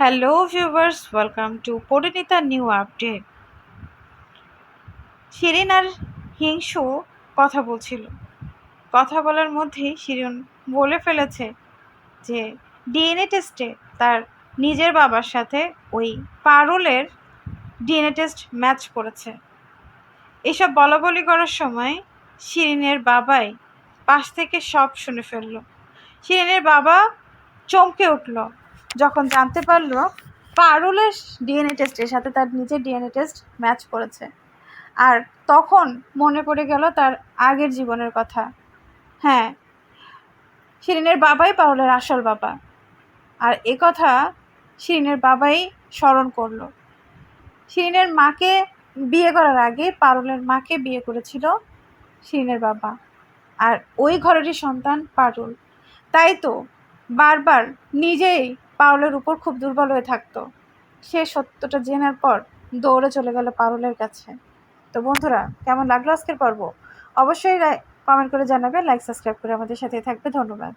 Hello viewers welcome to Parineeta new update Shirin আর হিংসু কথা বলছিল। কথা বলার মধ্যেই শিরিন বলে ফেলেছে যে ডিএনএ টেস্টে তার নিজের বাবার সাথে ওই পারুলের ডিএনএ টেস্ট ম্যাচ করেছে এসব বলা বলি করার সময় শিরিনের বাবাই পাশ থেকে সব শুনে ফেলল। শিরিনের বাবা চমকে উঠল। যখন জানতে পারল, পারুলের ডিএনএ টেস্টের সাথে তার নিজের ডিএনএ টেস্ট ম্যাচ করেছে। আর তখন মনে পড়ে গেল তার আগের জীবনের কথা। হ্যাঁ শিরিনের বাবাই পারুলের আসল বাবা। আর এ কথা শিরিনের বাবাই স্মরণ করল। শিরিনের মাকে বিয়ে করার আগে পারুলের মাকে বিয়ে করেছিল শিরিনের বাবা। আর ওই ঘরেরই সন্তান পারুল। তাই তো বারবার নিজেই পারুলের উপর খুব দুর্বল হয়ে থাকতো। সে সত্যটা জেনার পর দৌড়ে চলে গেল পারুলের কাছে। তো বন্ধুরা, কেমন লাগল আজকের পর্ব? অবশ্যই কমেন্ট করে জানাবে লাইক সাবস্ক্রাইব করে আমাদের সাথে থাকবে। ধন্যবাদ।